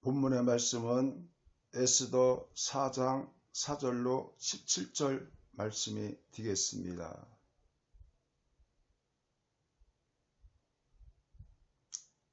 본문의 말씀은 에스더 4장 4절로 17절 말씀이 되겠습니다.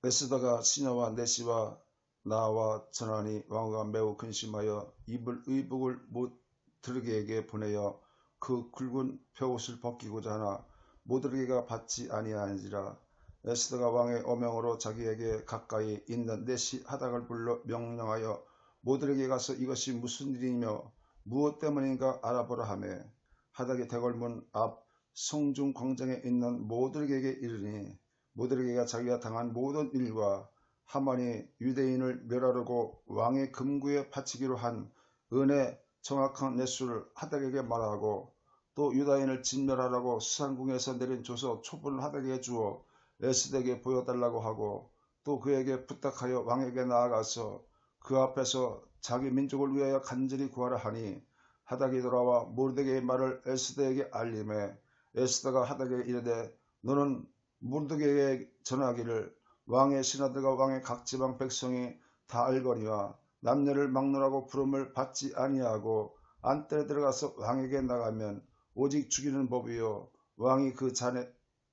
에스더가 시녀와 내시와 나와 전하니 왕과 매우 근심하여 입을 의복을 못 드르게에게 보내어 그 굵은 벼옷을 벗기고자 하나 모드르게가 받지 아니하니라 에스더가 왕의 어명으로 자기에게 가까이 있는 내시 하닥을 불러 명령하여 모드르게 가서 이것이 무슨 일이며 무엇 때문인가 알아보라 하매 하닥의 대궐문 앞 성중 광장에 있는 모드르게에게 이르니 모드르게가 자기가 당한 모든 일과 하만이 유대인을 멸하려고 왕의 금구에 바치기로 한 은혜 정확한 내수를 하닥에게 말하고 또 유다인을 진멸하라고 수상궁에서 내린 조서 촛불을 하닥에게 주어 에스덱에 보여달라고 하고 또 그에게 부탁하여 왕에게 나아가서 그 앞에서 자기 민족을 위하여 간절히 구하라 하니 하닥이 돌아와 모르드게의 말을 에스더에게 알림해 에스더가 하닥에게 이르되 너는 모르드게에 전하기를 왕의 신하들과 왕의 각 지방 백성이 다 알거니와 남녀를 막론하고 부름을 받지 아니하고 안뜰에 들어가서 왕에게 나가면 오직 죽이는 법이요 왕이 그 자네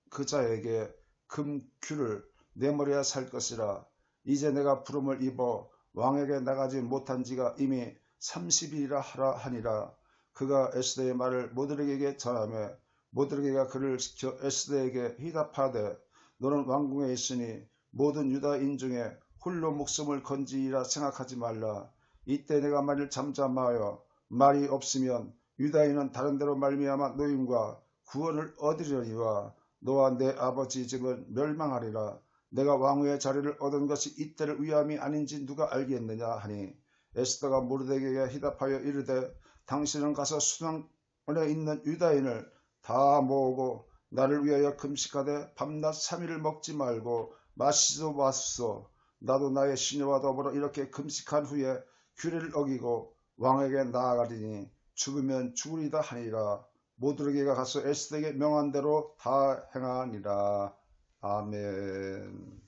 그 자에게 금큐를 내 머리에 살 것이라. 이제 내가 부름을 입어 왕에게 나가지 못한 지가 이미 30일이라 하라 하니라. 그가 에스더의 말을 모드르에게 전하며 모드르게가 그를 시켜 에스더에게 희답하되 너는 왕궁에 있으니 모든 유다인 중에 홀로 목숨을 건지리라 생각하지 말라. 이때 내가 만일 잠잠하여 말이 없으면 유다인은 다른 데로 말미암아 노임과 구원을 얻으려니와 너와 내 아버지 집은 멸망하리라. 내가 왕후의 자리를 얻은 것이 이때를 위함이 아닌지 누가 알겠느냐 하니 에스더가 모르데게에 희답하여 이르되 당신은 가서 수당원에 있는 유다인을 다 모으고 나를 위하여 금식하되 밤낮 3일을 먹지 말고 마시도 마소서 나도 나의 시녀와 더불어 이렇게 금식한 후에 규례를 어기고 왕에게 나아가리니 죽으면 죽으리다 하니라 모두르게가 가서 에스더에게 명한 대로 다 행하니라. 아멘.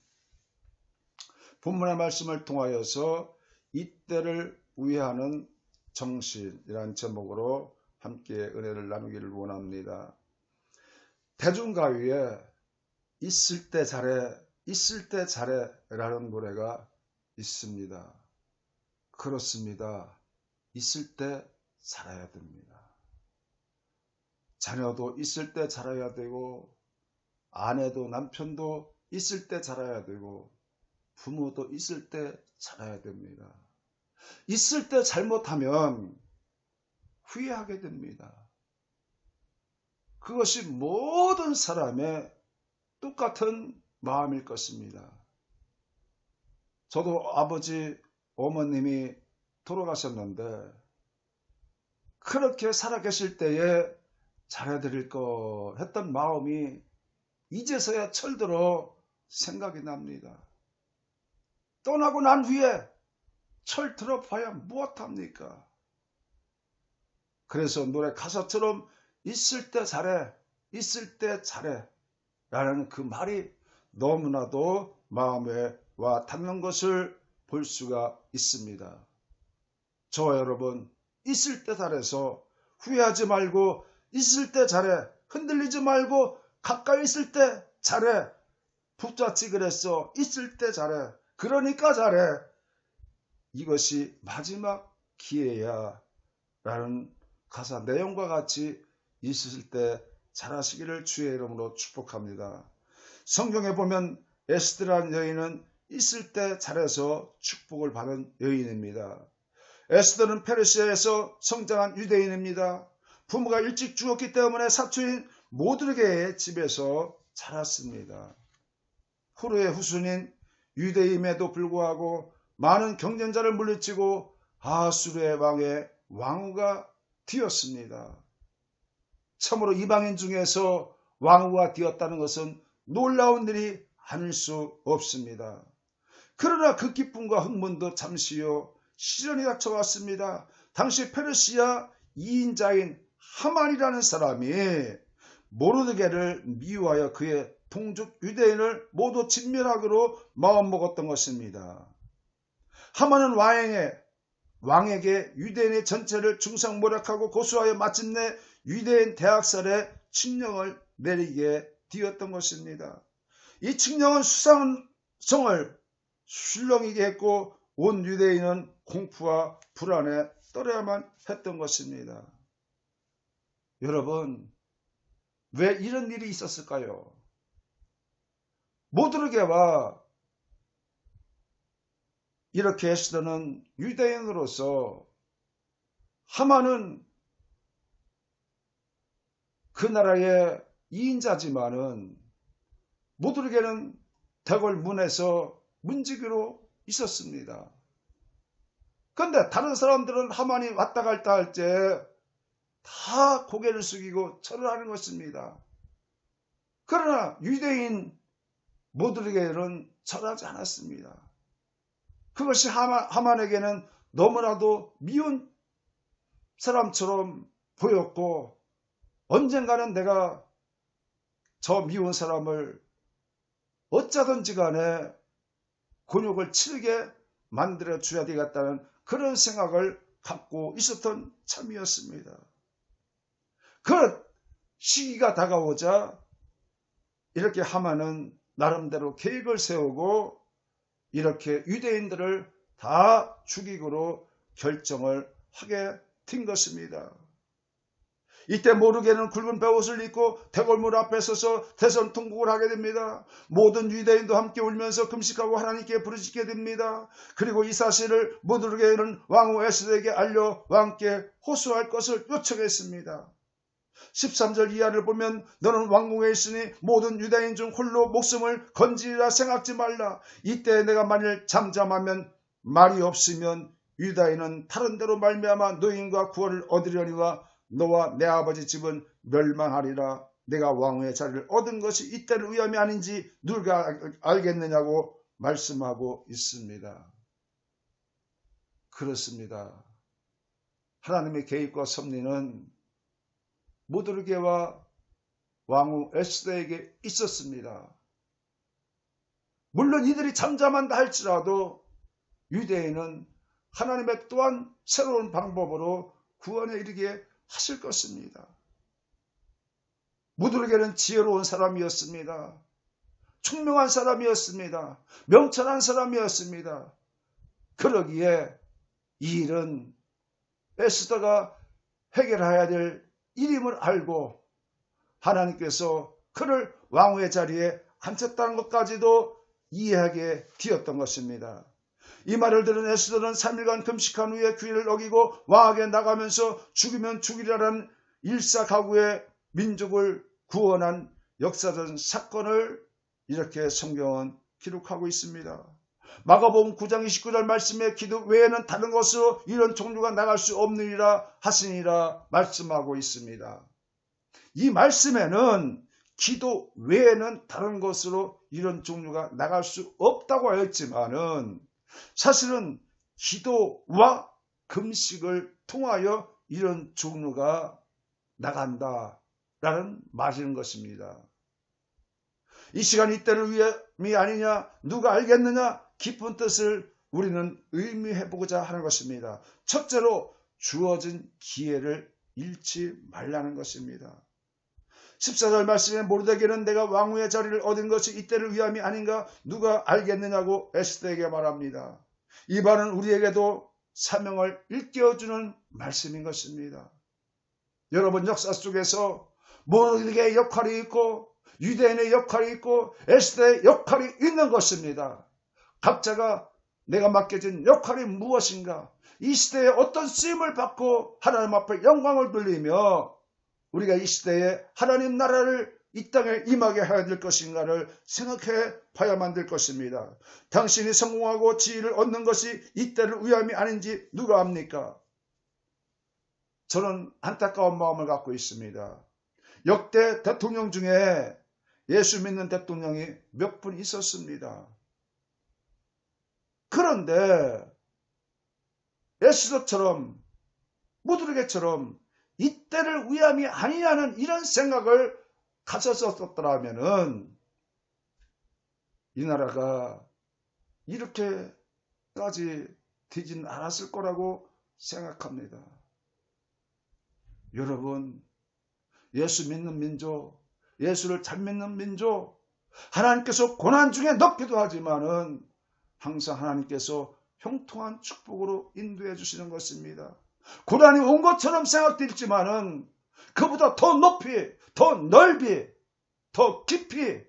본문의 말씀을 통하여서 이때를 우회하는 정신이란 제목으로 함께 은혜를 나누기를 원합니다. 대중가요에 있을 때 잘해, 있을 때 잘해 라는 노래가 있습니다. 그렇습니다. 있을 때 살아야 됩니다. 자녀도 있을 때 자라야 되고 아내도 남편도 있을 때 자라야 되고 부모도 있을 때 자라야 됩니다. 있을 때 잘못하면 후회하게 됩니다. 그것이 모든 사람의 똑같은 마음일 것입니다. 저도 아버지, 어머님이 돌아가셨는데 그렇게 살아계실 때에 잘해드릴 거 했던 마음이 이제서야 철들어 생각이 납니다. 떠나고 난 후에 철 들어 봐야 무엇합니까? 그래서 노래 가사처럼 있을 때 잘해, 있을 때 잘해 라는 그 말이 너무나도 마음에 와 닿는 것을 볼 수가 있습니다. 저와 여러분, 있을 때 잘해서 후회하지 말고 있을 때 잘해. 흔들리지 말고 가까이 있을 때 잘해. 붙잡지 그랬어. 있을 때 잘해. 그러니까 잘해. 이것이 마지막 기회야. 라는 가사 내용과 같이 있을 때 잘하시기를 주의 이름으로 축복합니다. 성경에 보면 에스드라는 여인은 있을 때 잘해서 축복을 받은 여인입니다. 에스더는 페르시아에서 성장한 유대인입니다. 부모가 일찍 죽었기 때문에 사촌인 모두에게 집에서 자랐습니다. 후르의 후순인 유대임에도 불구하고 많은 경쟁자를 물리치고 아수르의 왕의 왕후가 되었습니다. 참으로 이방인 중에서 왕후가 되었다는 것은 놀라운 일이 아닐 수 없습니다. 그러나 그 기쁨과 흥분도 잠시요 시련이 닥쳐왔습니다. 당시 페르시아 2인자인 하만이라는 사람이 모르드게를 미워하여 그의 동족 유대인을 모두 진멸하기로 마음먹었던 것입니다. 하만은 왕에게 왕에게 유대인의 전체를 중상 모략하고 고수하여 마침내 유대인 대학살에 칙령을 내리게 되었던 것입니다. 이 칙령은 수상성을 술렁이게 했고 온 유대인은 공포와 불안에 떨어야만 했던 것입니다. 여러분, 왜 이런 일이 있었을까요? 모두르게와 이렇게 에스더는 유대인으로서 하마는 그 나라의 이인자지만은 모두르게는 대궐 문에서 문지기로 있었습니다. 그런데 다른 사람들은 하만이 왔다 갔다 할 때 다 고개를 숙이고 절을 하는 것입니다. 그러나 유대인 모두에게는 절하지 않았습니다. 그것이 하만, 하만에게는 너무나도 미운 사람처럼 보였고 언젠가는 내가 저 미운 사람을 어쩌든지 간에 곤욕을 치르게 만들어 줘야 되겠다는 그런 생각을 갖고 있었던 참이었습니다. 그 시기가 다가오자 이렇게 하마는 나름대로 계획을 세우고 이렇게 유대인들을 다 죽이기로 결정을 하게 된 것입니다. 이때 모르게는 굵은 베옷을 입고 대궐문 앞에 서서 대선 통곡을 하게 됩니다. 모든 유대인도 함께 울면서 금식하고 하나님께 부르짖게 됩니다. 그리고 이 사실을 모르게는 왕후 에스더에게 알려 왕께 호소할 것을 요청했습니다. 13절 이하를 보면 너는 왕궁에 있으니 모든 유다인 중 홀로 목숨을 건지리라 생각지 말라. 이때 내가 만일 잠잠하면 말이 없으면 유다인은 다른 데로 말미암아 노인과 구원을 얻으려니와 너와 내 아버지 집은 멸망하리라. 내가 왕의 자리를 얻은 것이 이때를 위함이 아닌지 누가 알겠느냐고 말씀하고 있습니다. 그렇습니다. 하나님의 계획과 섭리는 모두르게와 왕후 에스더에게 있었습니다. 물론 이들이 잠잠한다 할지라도 유대인은 하나님의 또한 새로운 방법으로 구원에 이르게 하실 것입니다. 무드르게는 지혜로운 사람이었습니다. 총명한 사람이었습니다. 명철한 사람이었습니다. 그러기에 이 일은 에스더가 해결해야 될 일임을 알고 하나님께서 그를 왕후의 자리에 앉혔다는 것까지도 이해하게 되었던 것입니다. 이 말을 들은 에스더는 3일간 금식한 후에 규례를 어기고 왕에게 나가면서 죽이면 죽이라는 일사가구의 민족을 구원한 역사적 사건을 이렇게 성경은 기록하고 있습니다. 마가복음 9장 29절 말씀에 기도 외에는 다른 것으로 이런 종류가 나갈 수 없느니라 하시니라 말씀하고 있습니다. 이 말씀에는 기도 외에는 다른 것으로 이런 종류가 나갈 수 없다고 하였지만은 사실은 기도와 금식을 통하여 이런 종류가 나간다라는 말인 것입니다. 이 시간 이때를 위함이 아니냐 누가 알겠느냐 깊은 뜻을 우리는 의미해보고자 하는 것입니다. 첫째로 주어진 기회를 잃지 말라는 것입니다. 14절 말씀에 모르드게는 내가 왕후의 자리를 얻은 것이 이때를 위함이 아닌가 누가 알겠느냐고 에스더에게 말합니다. 이 말은 우리에게도 사명을 일깨워주는 말씀인 것입니다. 여러분 역사 속에서 모르드게의 역할이 있고 유대인의 역할이 있고 에스더의 역할이 있는 것입니다. 각자가 내가 맡겨진 역할이 무엇인가 이 시대에 어떤 쓰임을 받고 하나님 앞에 영광을 돌리며 우리가 이 시대에 하나님 나라를 이 땅에 임하게 해야 될 것인가를 생각해 봐야만 될 것입니다. 당신이 성공하고 지위를 얻는 것이 이때를 위함이 아닌지 누가 압니까? 저는 안타까운 마음을 갖고 있습니다. 역대 대통령 중에 예수 믿는 대통령이 몇 분 있었습니다. 그런데 에스더처럼 무드르게처럼 이때를 위함이 아니냐는 이런 생각을 가졌었더라면은 이 나라가 이렇게까지 되진 않았을 거라고 생각합니다. 여러분, 예수 믿는 민족, 예수를 잘 믿는 민족, 하나님께서 고난 중에 넣기도 하지만은 항상 하나님께서 형통한 축복으로 인도해 주시는 것입니다. 고난이 온 것처럼 생각될지만은 그보다 더 높이, 더 넓이, 더 깊이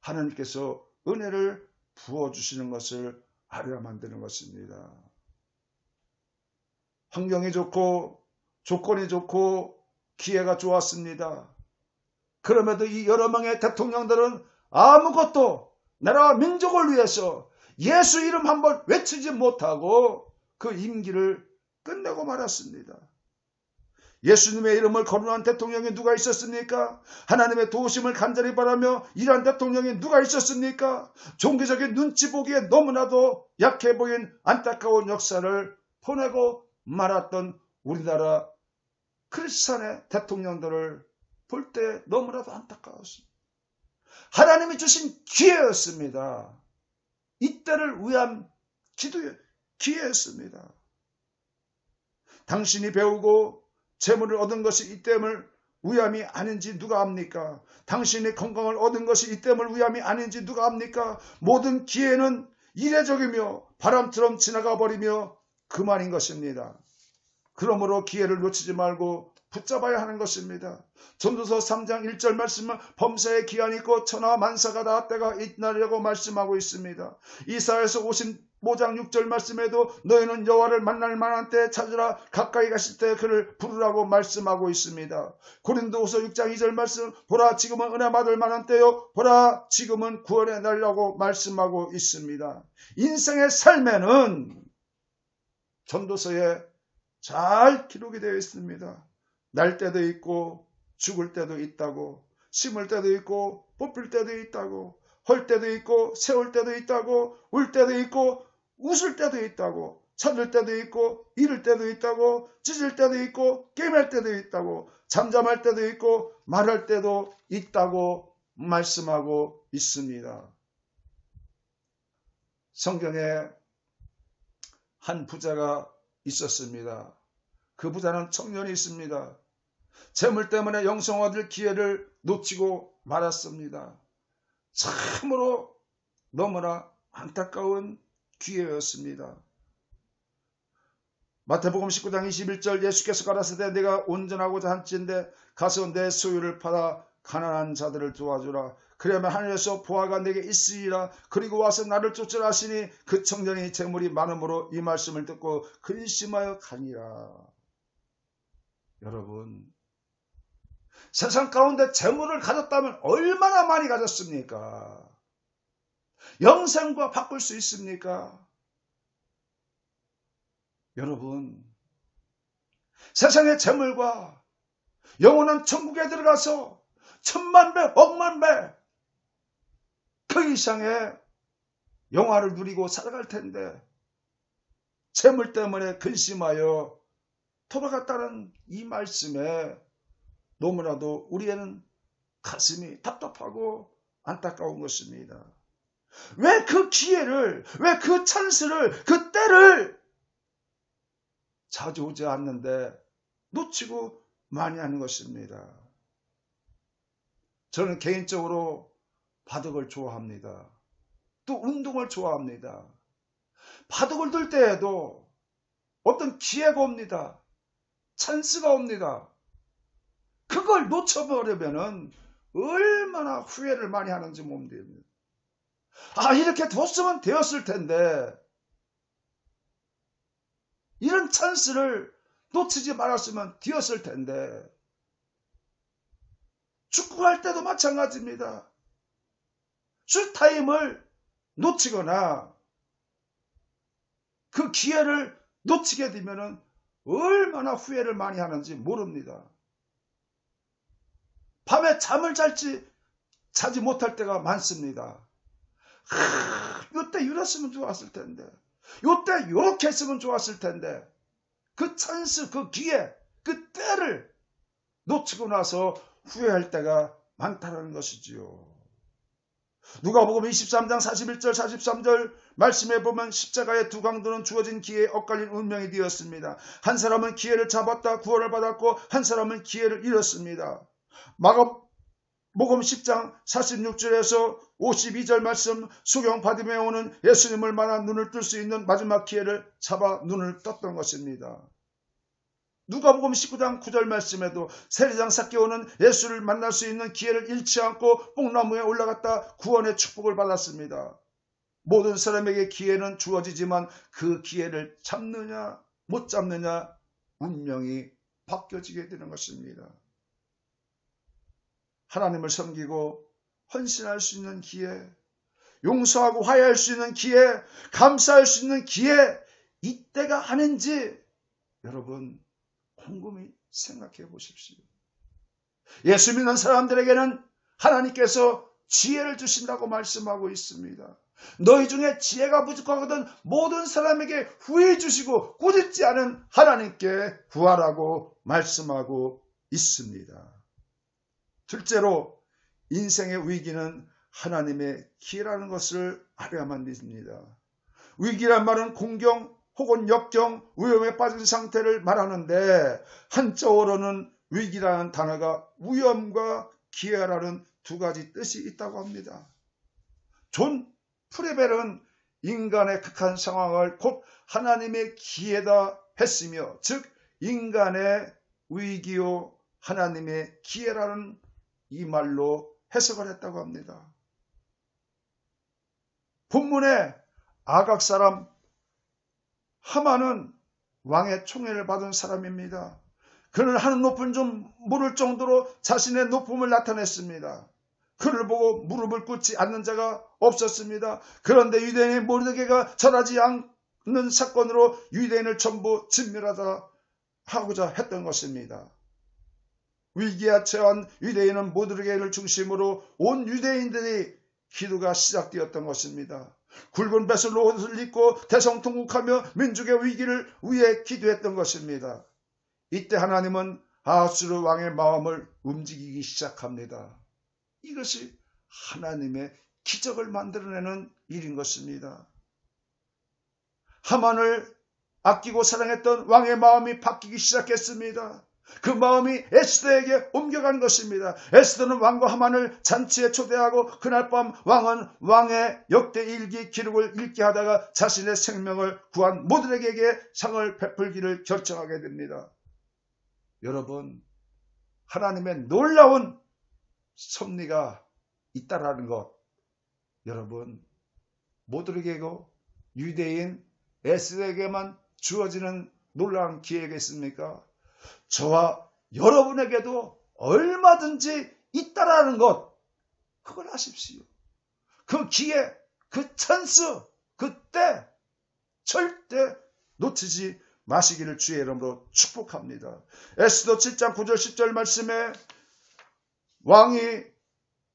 하나님께서 은혜를 부어주시는 것을 알아야만 되는 것입니다. 환경이 좋고 조건이 좋고 기회가 좋았습니다. 그럼에도 이 여러 명의 대통령들은 아무것도 나라와 민족을 위해서 예수 이름 한번 외치지 못하고 그 임기를 끝내고 말았습니다. 예수님의 이름을 거론한 대통령이 누가 있었습니까? 하나님의 도우심을 간절히 바라며 일한 대통령이 누가 있었습니까? 종교적인 눈치 보기에 너무나도 약해 보인 안타까운 역사를 보내고 말았던 우리나라 크리스찬의 대통령들을 볼 때 너무나도 안타까웠습니다. 하나님이 주신 기회였습니다. 이 때를 위한 기도의 기회였습니다. 당신이 배우고 재물을 얻은 것이 이 때문을 위함이 아닌지 누가 압니까? 당신의 건강을 얻은 것이 이 때문을 위함이 아닌지 누가 압니까? 모든 기회는 이례적이며 바람처럼 지나가 버리며 그만인 것입니다. 그러므로 기회를 놓치지 말고 붙잡아야 하는 것입니다. 전도서 3장 1절 말씀은 범사의 기한이 있고 천하 만사가 다 때가 있나라고 말씀하고 있습니다. 이사에서 55장 6절 말씀에도 너희는 여호와를 만날 만한 때 찾으라 가까이 가실 때 그를 부르라고 말씀하고 있습니다. 고린도후서 6장 2절 말씀 보라 지금은 은혜 받을 만한 때요 보라 지금은 구원의 날이라고 말씀하고 있습니다. 인생의 삶에는 전도서에 잘 기록이 되어 있습니다. 날 때도 있고 죽을 때도 있다고 심을 때도 있고 뽑힐 때도 있다고 헐 때도 있고 세울 때도 있다고 울 때도 있고 웃을 때도 있다고 찾을 때도 있고 잃을 때도 있다고 찢을 때도 있고 깨맬 때도 있다고 잠잠할 때도 있고 말할 때도 있다고 말씀하고 있습니다. 성경에 한 부자가 있었습니다. 그 부자는 청년이 있습니다. 재물 때문에 영성 얻을 기회를 놓치고 말았습니다. 참으로 너무나 안타까운 기회였습니다. 마태복음 19장 21절 예수께서 가라사대 내가 온전하고자 한지인데 가서 내 소유를 팔아 가난한 자들을 도와주라. 그러면 하늘에서 보아가 내게 있으리라. 그리고 와서 나를 쫓으라 하시니 그 청년이 재물이 많음으로 이 말씀을 듣고 근심하여 가니라. 여러분 세상 가운데 재물을 가졌다면 얼마나 많이 가졌습니까? 영생과 바꿀 수 있습니까? 여러분, 세상의 재물과 영원한 천국에 들어가서 천만 배, 억만 배, 그 이상의 영화를 누리고 살아갈 텐데, 재물 때문에 근심하여 돌아갔다는 이 말씀에 너무나도 우리에는 가슴이 답답하고 안타까운 것입니다. 왜 그 기회를, 왜 그 찬스를, 그 때를 자주 오지 않는데 놓치고 많이 하는 것입니다. 저는 개인적으로 바둑을 좋아합니다. 또 운동을 좋아합니다. 바둑을 둘 때에도 어떤 기회가 옵니다. 찬스가 옵니다. 그걸 놓쳐버리면은 얼마나 후회를 많이 하는지 몸입니다. 아, 이렇게 뒀으면 되었을 텐데, 이런 찬스를 놓치지 말았으면 되었을 텐데, 축구할 때도 마찬가지입니다. 슛타임을 놓치거나 그 기회를 놓치게 되면 얼마나 후회를 많이 하는지 모릅니다. 밤에 잠을 잘지 자지 못할 때가 많습니다. 하, 요때 이랬으면 좋았을 텐데. 요때 요렇게 했으면 좋았을 텐데. 그 찬스, 그 기회, 그 때를 놓치고 나서 후회할 때가 많다는 것이지요. 누가복음 23장 41절 43절 말씀에 보면 십자가의 두 강도는 주어진 기회에 엇갈린 운명이 되었습니다. 한 사람은 기회를 잡았다 구원을 받았고 한 사람은 기회를 잃었습니다. 마가복음 10장 46절에서 52절 말씀 수경 받음에 오는 예수님을 만난 눈을 뜰 수 있는 마지막 기회를 잡아 눈을 떴던 것입니다. 누가복음 19장 9절 말씀에도 세리장 사개오는 예수를 만날 수 있는 기회를 잃지 않고 뽕나무에 올라갔다 구원의 축복을 받았습니다. 모든 사람에게 기회는 주어지지만 그 기회를 잡느냐 못 잡느냐 운명이 바뀌어지게 되는 것입니다. 하나님을 섬기고 헌신할 수 있는 기회, 용서하고 화해할 수 있는 기회, 감사할 수 있는 기회, 이때가 아닌지 여러분 곰곰이 생각해 보십시오. 예수 믿는 사람들에게는 하나님께서 지혜를 주신다고 말씀하고 있습니다. 너희 중에 지혜가 부족하거든 모든 사람에게 후해 주시고 꾸짖지 않은 하나님께 구하라고 말씀하고 있습니다. 둘째로 인생의 위기는 하나님의 기회라는 것을 알아야만 믿습니다. 위기란 말은 공경 혹은 역경, 위험에 빠진 상태를 말하는데 한자어로는 위기라는 단어가 위험과 기회라는 두 가지 뜻이 있다고 합니다. 존 프레벨은 인간의 극한 상황을 곧 하나님의 기회다 했으며 즉 인간의 위기요 하나님의 기회라는 이 말로 해석을 했다고 합니다. 본문에 아각 사람 하만은 왕의 총애를 받은 사람입니다. 그는 하는 높은 좀 모를 정도로 자신의 높음을 나타냈습니다. 그를 보고 무릎을 꿇지 않는 자가 없었습니다. 그런데 유대인의 모르게가 전하지 않는 사건으로 유대인을 전부 진멸하다 하고자 했던 것입니다. 위기에 처한 유대인은 모르게를 중심으로 온 유대인들이 기도가 시작되었던 것입니다. 굵은 뱃슬로 옷을 입고 대성통곡하며 민족의 위기를 위해 기도했던 것입니다. 이때 하나님은 아수르 왕의 마음을 움직이기 시작합니다. 이것이 하나님의 기적을 만들어내는 일인 것입니다. 하만을 아끼고 사랑했던 왕의 마음이 바뀌기 시작했습니다. 그 마음이 에스더에게 옮겨간 것입니다. 에스더는 왕과 하만을 잔치에 초대하고 그날 밤 왕은 왕의 역대 일기 기록을 읽게 하다가 자신의 생명을 구한 모두에게 상을 베풀기를 결정하게 됩니다. 여러분, 하나님의 놀라운 섭리가 있다라는 것, 여러분, 모두에게고 유대인 에스더에게만 주어지는 놀라운 기회겠습니까? 저와 여러분에게도 얼마든지 있다라는 것, 그걸 아십시오. 그 기회, 그 찬스, 그때 절대 놓치지 마시기를 주의 이름으로 축복합니다. 에스도 7장 9절 10절 말씀에 왕이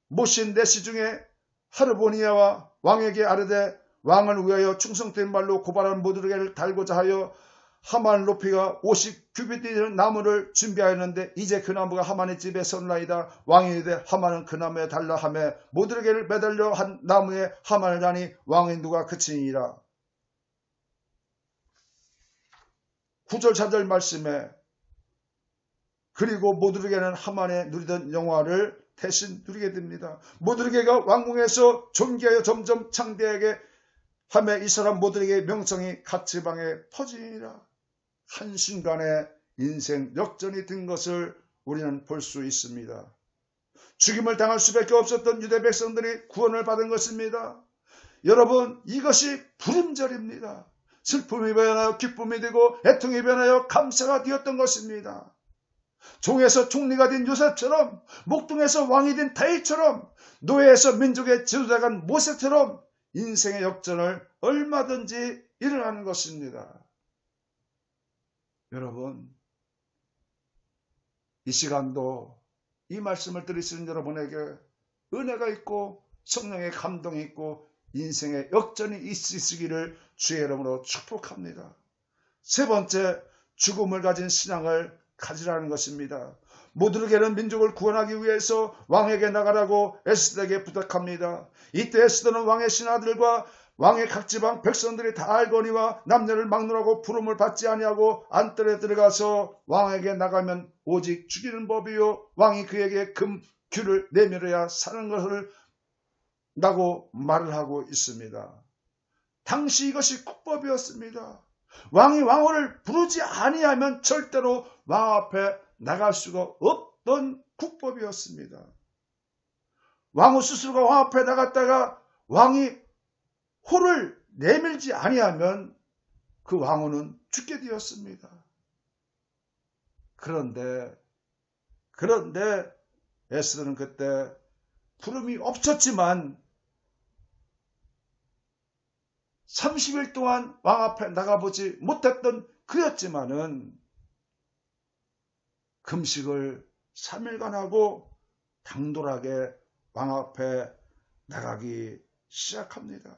모신 내시 중에 하르보니아와 왕에게 아르되 왕을 위하여 충성된 말로 고발한 모두에게 달고자 하여 하만 높이가 50 규빗 되는 나무를 준비하였는데 이제 그 나무가 하만의 집에 선나이다. 왕이 되 하만은 그 나무에 달라 하며 모두에게 매달려 한 나무에 하만을 하니 왕의 누가 그치니라. 9절 4절 말씀에 그리고 모두에게는 하만에 누리던 영화를 대신 누리게 됩니다. 모두에게가 왕궁에서 존귀하여 점점 창대하게 하며 이 사람 모두에게 명성이 각 지방에 퍼지니라. 한순간에 인생 역전이 된 것을 우리는 볼 수 있습니다. 죽임을 당할 수밖에 없었던 유대 백성들이 구원을 받은 것입니다. 여러분, 이것이 부름절입니다. 슬픔이 변하여 기쁨이 되고 애통이 변하여 감사가 되었던 것입니다. 종에서 총리가 된 요셉처럼 목동에서 왕이 된 다윗처럼 노예에서 민족의 지도자간 모세처럼 인생의 역전을 얼마든지 일어나는 것입니다. 여러분, 이 시간도 이 말씀을 들으시는 여러분에게 은혜가 있고 성령의 감동이 있고 인생의 역전이 있으시기를 주의 이름으로 축복합니다. 세 번째, 죽음을 가진 신앙을 가지라는 것입니다. 모두르게는 민족을 구원하기 위해서 왕에게 나가라고 에스더에게 부탁합니다. 이때 에스더는 왕의 신하들과 왕의 각 지방 백성들이 다 알거니와 남녀를 막론하고 부름을 받지 아니하고 안뜰에 들어가서 왕에게 나가면 오직 죽이는 법이요 왕이 그에게 금 규를 내밀어야 사는 것을 라고 말을 하고 있습니다. 당시 이것이 국법이었습니다. 왕이 왕후를 부르지 아니하면 절대로 왕 앞에 나갈 수가 없던 국법이었습니다. 왕후 스스로가 왕 앞에 나갔다가 왕이 호를 내밀지 아니하면 그 왕후는 죽게 되었습니다. 그런데 그런데 에스더는 그때 부름이 없었지만 30일 동안 왕 앞에 나가보지 못했던 그였지만은 금식을 3일간 하고 당돌하게 왕 앞에 나가기 시작합니다.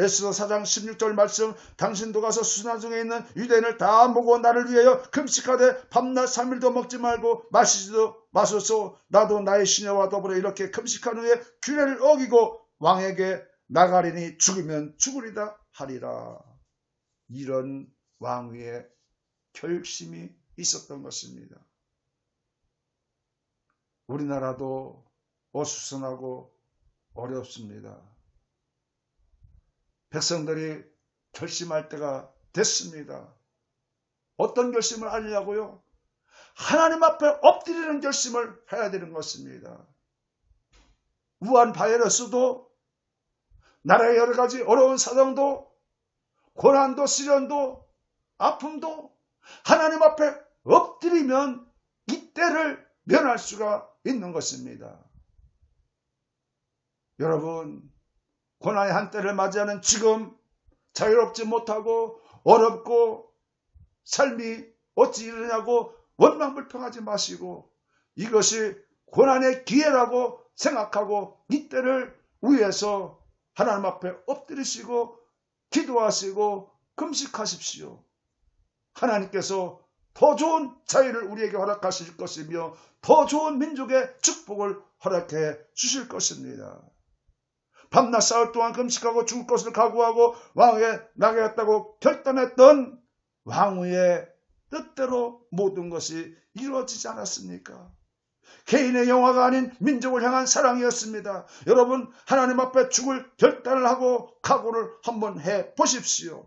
에스더 4장 16절 말씀 당신도 가서 수나 중에 있는 유대인을 다 모고 나를 위하여 금식하되 밤낮 3일도 먹지 말고 마시지도 마소서 나도 나의 시녀와 더불어 이렇게 금식한 후에 규례를 어기고 왕에게 나가리니 죽으면 죽으리다 하리라. 이런 왕위의 결심이 있었던 것입니다. 우리나라도 어수선하고 어렵습니다. 백성들이 결심할 때가 됐습니다. 어떤 결심을 하려고요? 하나님 앞에 엎드리는 결심을 해야 되는 것입니다. 우한 바이러스도 나라의 여러 가지 어려운 사정도 고난도 시련도 아픔도 하나님 앞에 엎드리면 이때를 면할 수가 있는 것입니다. 여러분 고난의 한때를 맞이하는 지금 자유롭지 못하고 어렵고 삶이 어찌 이러냐고 원망불평하지 마시고 이것이 고난의 기회라고 생각하고 이때를 위해서 하나님 앞에 엎드리시고 기도하시고 금식하십시오. 하나님께서 더 좋은 자유를 우리에게 허락하실 것이며 더 좋은 민족의 축복을 허락해 주실 것입니다. 밤낮 사흘 동안 금식하고 죽을 것을 각오하고 왕에게 나가겠다고 결단했던 왕후의 뜻대로 모든 것이 이루어지지 않았습니까? 개인의 영화가 아닌 민족을 향한 사랑이었습니다. 여러분 하나님 앞에 죽을 결단을 하고 각오를 한번 해 보십시오.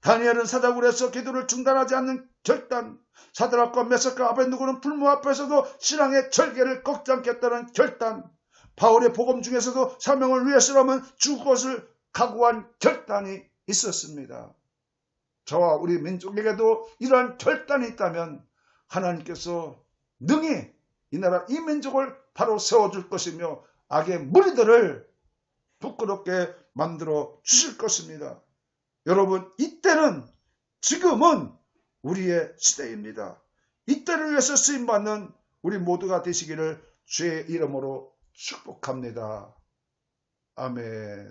다니엘은 사자굴에서 기도를 중단하지 않는 결단, 사드락과 메석과 아벤누고는 불무 앞에서도 신앙의 절개를 꺾지 않겠다는 결단, 바울의 복음 중에서도 사명을 위해서라면 죽을 것을 각오한 결단이 있었습니다. 저와 우리 민족에게도 이러한 결단이 있다면 하나님께서 능히 이 나라 이 민족을 바로 세워줄 것이며 악의 무리들을 부끄럽게 만들어 주실 것입니다. 여러분 이때는 지금은 우리의 시대입니다. 이때를 위해서 쓰임받는 우리 모두가 되시기를 주의 이름으로 축복합니다. 아멘.